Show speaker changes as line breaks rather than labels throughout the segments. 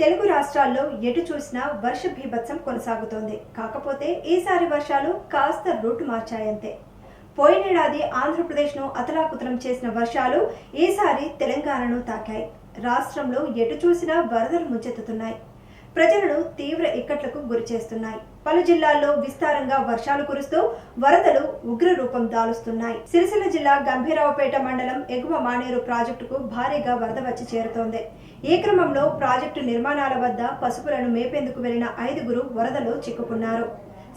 తెలుగు రాష్ట్రాల్లో ఎటు చూసినా వర్ష భీభత్సం కొనసాగుతోంది. కాకపోతే ఈసారి వర్షాలు కాస్త రూటు మార్చాయంతే. పోయినేడాది ఆంధ్రప్రదేశ్ను అతలాకుతలం చేసిన వర్షాలు ఈసారి తెలంగాణను తాకాయి. రాష్ట్రంలో ఎటు చూసినా వరదలు ముంచెత్తుతున్నాయి ప్రజలను తీవ్ర ఇక్కట్లకు గురి చేస్తున్నాయి. పలు జిల్లాల్లో విస్తారంగా వర్షాలు కురుస్తూ వరదలు ఉగ్ర రూపం దాలుస్తున్నాయి. సిరిసిల్ల జిల్లా గంభీరావుపేట మండలం ఎగువ మానేరు ప్రాజెక్టుకు భారీగా వరద వచ్చి చేరుతోంది. ఈ క్రమంలో ప్రాజెక్టు నిర్మాణాల వద్ద పసుపులను మేపేందుకు వెళ్ళిన ఐదుగురు వరదలో చిక్కుకున్నారు.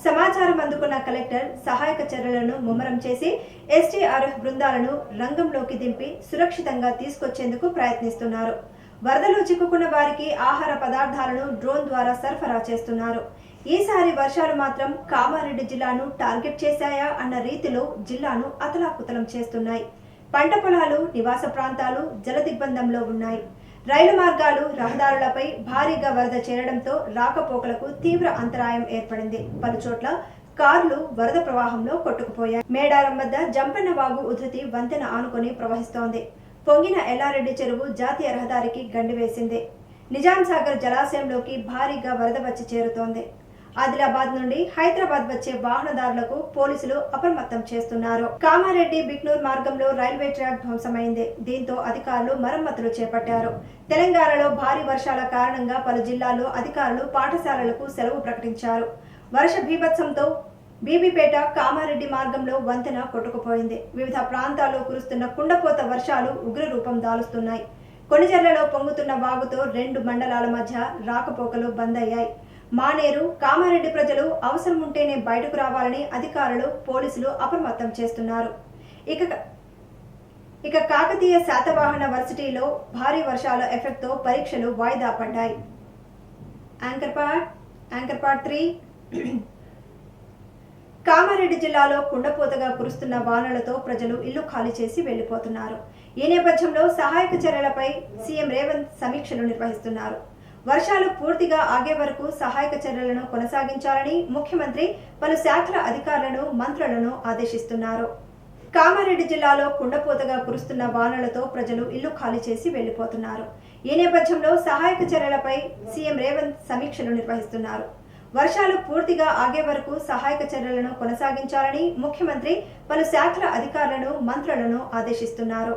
సమాచారం అందుకున్న కలెక్టర్ సహాయక చర్యలను ముమ్మరం చేసి ఎస్టీఆర్ఎఫ్ బృందాలను రంగంలోకి దింపి సురక్షితంగా తీసుకొచ్చేందుకు ప్రయత్నిస్తున్నారు. వరదలో చిక్కుకున్న వారికి ఆహార పదార్థాలను డ్రోన్ ద్వారా సరఫరా చేస్తున్నారు. ఈసారి వర్షాలు మాత్రం కామారెడ్డి జిల్లాను టార్గెట్ చేశాయా అన్న రీతిలో జిల్లాను అతలాకుతలం చేస్తున్నాయి. పంట పొలాలు నివాస ప్రాంతాలు జలదిగ్బంధంలో ఉన్నాయి. రైలు మార్గాలు రహదారులపై భారీగా వరద చేరడంతో రాకపోకలకు తీవ్ర అంతరాయం ఏర్పడింది. పలుచోట్ల కార్లు వరద ప్రవాహంలో కొట్టుకుపోయాయి. మేడారం వద్ద జంపన్న వాగు ఉధృతి వంతెన ఆనుకొని ప్రవహిస్తోంది. పొంగిన ఎల్లారెడ్డి చెరువు జాతీయ రహదారికి గండివేసింది నిజాం సాగర్ జలాశయంలోకి భారీగా వరద వచ్చి చేరుతోంది. ఆదిలాబాద్ నుండి హైదరాబాద్ వచ్చే వాహనదారులకు పోలీసులు అప్రమత్తం చేస్తున్నారు. కామారెడ్డి బిక్నూర్ మార్గంలో రైల్వే ట్రాక్ ధ్వంసమైంది. దీంతో అధికారులు మరమ్మతులు చేపట్టారు. తెలంగాణలో భారీ వర్షాల కారణంగా పలు జిల్లాల్లో అధికారులు పాఠశాలలకు సెలవు ప్రకటించారు. వర్ష బీభత్సంతో బీబీపేట కామారెడ్డి మార్గంలో వంతెన కొట్టుకుపోయింది. వివిధ ప్రాంతాల్లో కురుస్తున్న కుండపోత వర్షాలు ఉగ్ర రూపం దాలుస్తున్నాయి. కొనిజర్లలో పొంగుతున్న వాగుతో రెండు మండలాల మధ్య రాకపోకలు బంద్ అయ్యాయి. మానేరు కామారెడ్డి ప్రజలు అవసరం ఉంటేనే బయటకు రావాలని అధికారులు పోలీసులు అప్రమత్తం చేస్తున్నారు. ఇక ఇక కాకతీయ శాతవాహన వర్సిటీలో భారీ వర్షాల ఎఫెక్ట్తో పరీక్షలు వాయిదా పడ్డాయి. Anchor part anchor part three. Kamareddy జిల్లాలో కుండపోతగా కురుస్తున్న వానలతో ప్రజలు ఇల్లు ఖాళీ చేసి వెళ్ళిపోతున్నారు ఈ నేపథ్యంలో సహాయక చర్యలపై సీఎం రేవంత్ సమీక్షలు నిర్వహిస్తున్నారు. వర్షాలు పూర్తిగా ఆగే వరకు సహాయక చర్యలను కొనసాగించాలని ముఖ్యమంత్రి పలు శాఖల అధికారులను మంత్రులను ఆదేశిస్తున్నారు. కామారెడ్డి జిల్లాలో కుండపోతగా కురుస్తున్న వానలతో ప్రజలు ఇల్లు ఖాళీ చేసి వెళ్ళిపోతున్నారు ఈ నేపథ్యంలో సహాయక చర్యలపై సీఎం రేవంత్ సమీక్షలు నిర్వహిస్తున్నారు. వర్షాలు పూర్తిగా ఆగే వరకు సహాయక చర్యలను కొనసాగించాలని ముఖ్యమంత్రి పలు శాఖల అధికారులను మంత్రులను ఆదేశిస్తున్నారు.